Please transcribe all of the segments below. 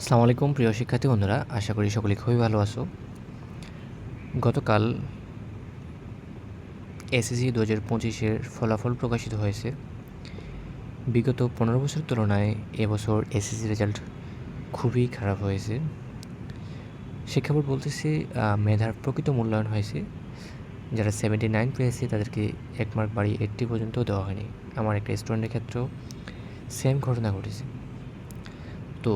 আসসালামু আলাইকুম, প্রিয় শিক্ষার্থী বন্ধুরা। আশা করি সকলে খুবই ভালো আছো। গতকাল এসএসসি দু হাজার পঁচিশের ফলাফল প্রকাশিত হয়েছে। বিগত পনেরো বছর তুলনায় এবছর এসএসসি রেজাল্ট খুবই খারাপ হয়েছে। শিক্ষা বোর্ড বলতেছে মেধার প্রকৃত মূল্যায়ন হয়েছে। যারা সেভেন্টি নাইন পেয়েছে, তাদেরকে এক মার্ক বাড়িয়ে এইট্টি পর্যন্ত দেওয়া হয়নি। আমার একটা স্টুডেন্টের ক্ষেত্রেও সেম ঘটনা ঘটেছে। তো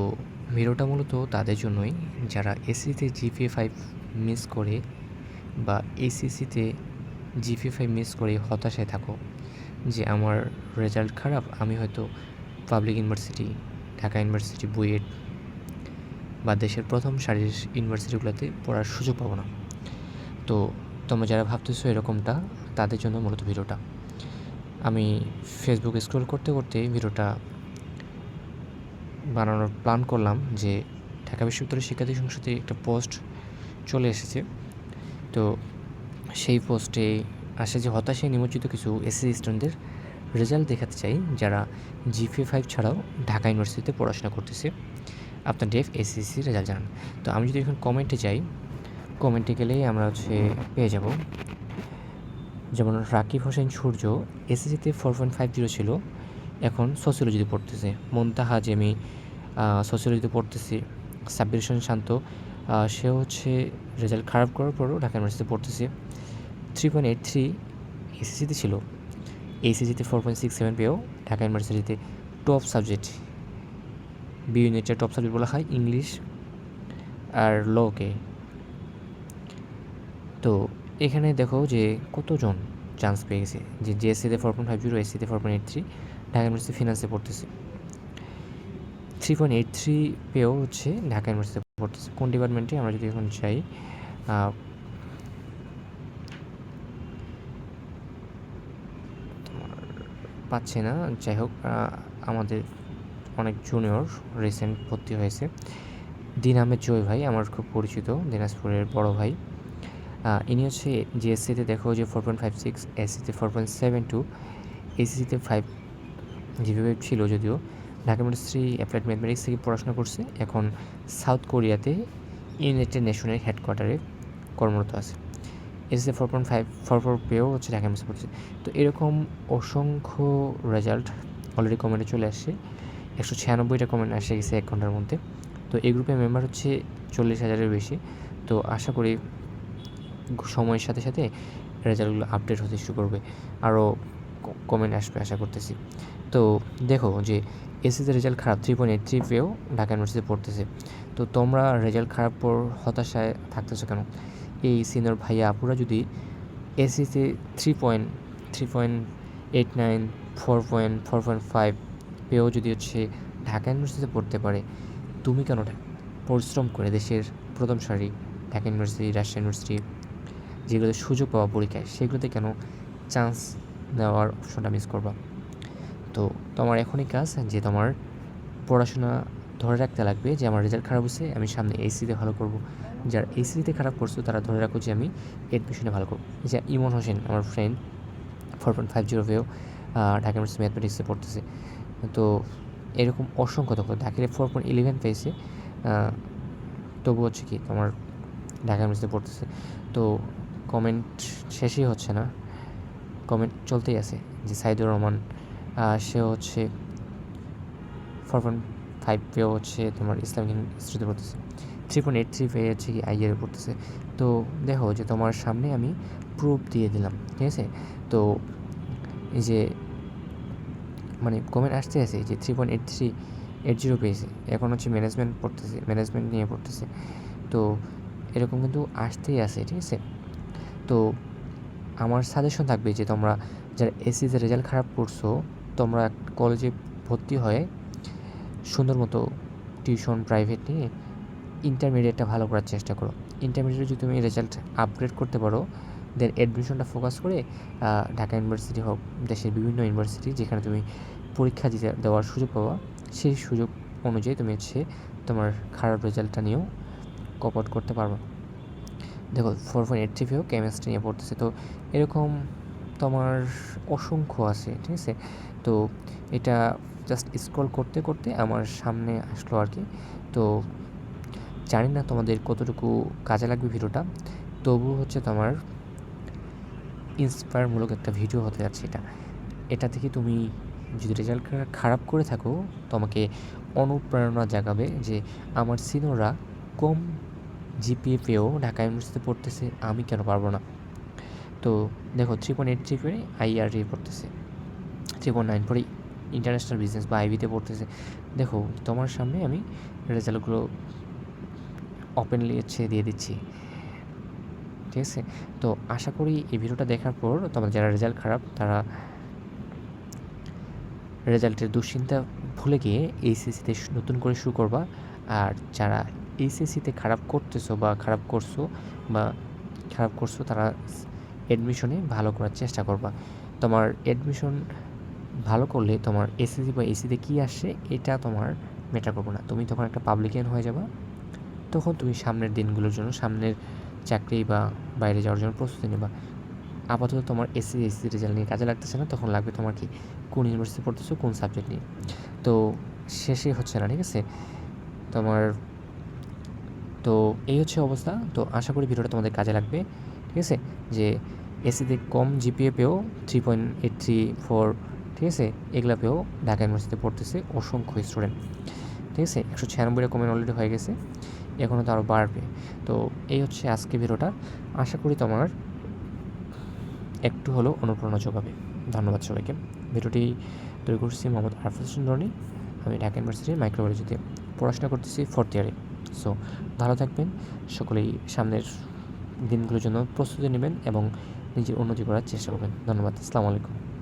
ভিডিওটা মূলত তাদের জন্যই, যারা এসিতে জিপিএ ফাইভ মিস করে বা এসিসিতে জিপিএ ফাইভ মিস করে হতাশায় থাকো, যে আমার রেজাল্ট খারাপ, আমি হয়তো public university Dhaka university BUET বা দেশের প্রথম সারির ইউনিভার্সিটিগুলোতে পড়ার সুযোগ পাবো না। তো তোমরা যারা ভাবতেছো এরকমটা, তাদের জন্য মূলত ভিডিওটা। আমি ফেসবুক স্ক্রল করতে করতে ভিডিওটা বানানোর প্ল্যান করলাম যে ঢাকা বিশ্ববিদ্যালয় শিক্ষার্থী সংসদে একটা পোস্ট চলে এসেছে। তো সেই পোস্টে আসে যে হতাশায় নিমজ্জিত কিছু এসএসসি স্টুডেন্টদের রেজাল্ট দেখাতে চাই, যারা জিপিএ ফাইভ ছাড়াও ঢাকা ইউনিভার্সিটিতে পড়াশোনা করতেছে। আপনার ডেফ এসএসসি রেজাল্ট জানান। তো আমি যদি এখন কমেন্টে যাই কমেন্টে গেলেই আমরা হচ্ছে পেয়ে যাব। যেমন রাকিব হোসেন সূর্য এসএসসিতে ফোর পয়েন্ট ফাইভ জিরো ছিল, এখন সোসিওলজিতে পড়তেছে। মন্তাহা, জেমি সোসিওলজিতে পড়তেছি। সাব্বির হোসেন শান্ত সে হচ্ছে রেজাল্ট খারাপ করার পরও ঢাকা ইউনিভার্সিটিতে পড়তেছে। থ্রি পয়েন্ট এইট থ্রি এসএসসিতে ছিল। এইচএসিতে ফোর পয়েন্ট সিক্স সেভেন পেয়েও ঢাকা ইউনিভার্সিটিতে টপ সাবজেক্ট বি ইউনিটের টপ সাবজেক্ট বলা হয় ইংলিশ আর লকে তো এখানে দেখো যে কতজন চান্স পেয়ে গেছে? যে জিএসসিতে four point five zero এসসিতে four point eight three Dhaka university ফিনান্সে পড়তেছে। থ্রি পয়েন্ট এইট থ্রি পেয়েও হচ্ছে ঢাকা ইউনিভার্সিটিতে পড়তেছে। কোন ডিপার্টমেন্টে আমরা যদি এখন চাই পাচ্ছে না। যাই হোক আমাদের অনেক জুনিয়র রিসেন্ট ভর্তি হয়েছে। দিন আহমেদ জয় ভাই, আমার খুব পরিচিত, দিনাজপুরের বড় ভাই। ইনি হচ্ছে জিএসসিতে দেখো যে ফোর পয়েন্ট ফাইভ সিক্স এসসিতে ফোর পয়েন্ট সেভেন টু এসিসিতে ফাইভ জিপিএ ছিল যদিও। ঢাকা ইউনিভার্সিটি অ্যাপ্লাইড ম্যাথমেটিক্স থেকে পড়াশোনা করছে। এখন সাউথ কোরিয়াতে ইউনাইটেড নেশনের হেডকোয়ার্টারে কর্মরত আছে। SSC four point five four four পেয়েও হচ্ছে ঢাকা ইউনিভার্সিটি পড়ছে। তো এরকম অসংখ্য রেজাল্ট অলরেডি কমেন্টে চলে আসছে। একশো ছিয়ানব্বইটা কমেন্ট এসে গেছে এক ঘণ্টার মধ্যে। তো এই গ্রুপের মেম্বার হচ্ছে চল্লিশ হাজারের বেশি। তো আশা করি সময়ের সাথে সাথে রেজাল্টগুলো আপডেট হতে শুরু করবে। আরও কমেন্ট আসবে আশা করতেছি। তো দেখো যে এসএসসি রেজাল্ট খারাপ থ্রি পয়েন্ট এইট থ্রি পেয়েও ঢাকা ইউনিভার্সিটিতে পড়তেছে। তো তোমরা রেজাল্ট খারাপ পর হতাশায় থাকতেছো কেন? এই সিনিয়র ভাইয়া আপুরা যদি এসএসসিতে three point three point eight nine four point four point five পেয়েও যদি হচ্ছে ঢাকা ইউনিভার্সিটিতে পড়তে পারে, তুমি কেন পরিশ্রম করে দেশের প্রথম সারি ঢাকা ইউনিভার্সিটি রাজশাহী ইউনিভার্সিটি যেগুলোতে সুযোগ পাওয়া পরীক্ষায়, সেগুলোতে কেন চান্স নেওয়ার অপশনটা মিস করবা? তো তোমার এখনই কাজ যে তোমার পড়াশোনা ধরে রাখতে লাগবে যে আমার রেজাল্ট খারাপ হচ্ছে আমি সামনে এইসিতে ভালো করব। যারা এইসিতে খারাপ করছ, তারা ধরে রাখো যে আমি এডমিশনে ভালো করব। যে ইমন হোসেন, আমার friend four point five zero পেয়েও ঢাকা ইউনিভার্সিটি ম্যাথমেটিক্সে পড়তেছে। তো এরকম অসংখ্য তখন ঢাকায় ফোর পয়েন্ট ইলেভেন পেয়েছে। তবু হচ্ছে কি, তোমার ঢাকা ইউনিভার্সিটি পড়তেছে। তো কমেন্ট শেষই হচ্ছে না কমেন্ট চলতেই আছে যে সাইদুর রহমান সে হচ্ছে ফোর পয়েন্ট ফাইভ পেয়েও হচ্ছে তোমার ইসলামিক ইনস্টিটিউটে পড়তেছে। থ্রি পয়েন্ট এইট থ্রি পেয়ে হচ্ছে কি আইয়ারে পড়তেছে। তো দেখো যে তোমার সামনে আমি প্রুফ দিয়ে দিলাম, ঠিক আছে? তো এই যে মানে কমেন্ট আসতে আছে যে three point eight three eight zero পেয়েছে। এখন হচ্ছে ম্যানেজমেন্ট পড়তেছে ম্যানেজমেন্ট নিয়ে পড়তেছে। তো এরকম কিন্তু আসতেই আছে, ঠিক আছে? তো আমার সাজেশন থাকবে যে তোমরা যারা এসিতে রেজাল্ট খারাপ করছ তোমরা কলেজে ভর্তি হয়ে সুন্দর মতো টিউশন প্রাইভেট নিয়ে ইন্টারমিডিয়েটটা ভালো করার চেষ্টা করো। ইন্টারমিডিয়েটে যদি তুমি রেজাল্ট আপগ্রেড করতে পারো দেন অ্যাডমিশনটা ফোকাস করে ঢাকা ইউনিভার্সিটি হোক, দেশের বিভিন্ন ইউনিভার্সিটি যেখানে তুমি পরীক্ষা দিতে, দেওয়ার সুযোগ পাবা, সেই সুযোগ অনুযায়ী তুমি হচ্ছে তোমার খারাপ রেজাল্টটা নিয়েও কপট করতে পারবে। দেখো four point eight three chemistry নিয়ে পড়তেছে, তো এরকম তোমার অসংখ্য আছে, ঠিক আছে? তো এটা জাস্ট স্ক্রল করতে করতে আমার সামনে আসলো আর কি। তো জানি না তোমাদের কতটুকু কাজে লাগবে ভিডিওটা, তবু হচ্ছে তোমার ইন্সপায়ারমূলক একটা ভিডিও হতে যাচ্ছে এটা। এটা থেকে তুমি যদি রেজাল্ট খারাপ করে থাকো তোমাকে অনুপ্রেরণা জাগাবে যে আমার সিনিয়ররা কম জিপিএ পেয়েও ঢাকা ইউনিভার্সিটিতে পড়তেছে, আমি কেন পারব না? তো দেখো থ্রি পয়েন্ট এইট থ্রি করে আইআরএ পড়তেছে। থ্রি পয়েন্ট নাইন পরে ইন্টারন্যাশনাল বিজনেস বা আইবিতে পড়তেছে। দেখো তোমার সামনে আমি রেজাল্টগুলো ওপেনলি হচ্ছে দিয়ে দিচ্ছি। ঠিক আছে? তো আশা করি এই ভিডিওটা দেখার পর তোমার যারা রেজাল্ট খারাপ, তারা রেজাল্টের দুশ্চিন্তা ভুলে গিয়ে এইচএসিতে নতুন করে শুরু করবা। আর যারা এইচএসিতে খারাপ করতেছো বা খারাপ করছ বা খারাপ করছ, তারা অ্যাডমিশনে ভালো করার চেষ্টা করবা। তোমার অ্যাডমিশন ভালো করলে তোমার এসএসসি বা এসিতে কী আসছে, এটা তোমার ম্যাটার করব না। তুমি তখন একটা পাবলিকান হয়ে যাবা। তখন তুমি সামনের দিনগুলোর জন্য, সামনের চাকরি বা বাইরে যাওয়ার জন্য প্রস্তুতি নেবা। আপাতত তোমার এসসি এসসি রেজাল্ট নিয়ে কাজে লাগতেছে না, তখন লাগবে তোমার কি, কোন ইউনিভার্সিটি পড়তেছো, কোন সাবজেক্ট নিয়ে। তো শেষে হচ্ছে না, ঠিক আছে? তোমার, তো এই হচ্ছে অবস্থা। তো আশা করি ভিডিওটা তোমাদের কাজে লাগবে। ঠিক আছে? যে এসিতে কম জিপিএ পেয়েও three point eight three four ঠিক আছে? এগুলা পেয়েও ঢাকা ইউনিভার্সিটিতে পড়তেছে অসংখ্য স্টুডেন্ট ঠিক আছে? একশো ছিয়ানব্বইটা রকমের অলরেডি হয়ে গেছে এখনও তো আরও বাড়বে। তো এই হচ্ছে আজকে ভিডিওটা। আশা করি তোমার একটু হলেও অনুপ্রেরণা যোগাবে। ধন্যবাদ সবাইকে। ভিডিওটি তৈরি করছি মোহাম্মদ আরফুল সুন্দরনী আমি ঢাকা ইউনিভার্সিটির মাইক্রোবায়োলজিতে পড়াশোনা করতেছি ফোর্থ ইয়ারে সো ভালো থাকবেন। সকলেই সামনের দিনগুলোর জন্য প্রস্তুতি নেবেন এবং নিজের উন্নতি করার চেষ্টা করবেন। ধন্যবাদ। আসসালামু আলাইকুম।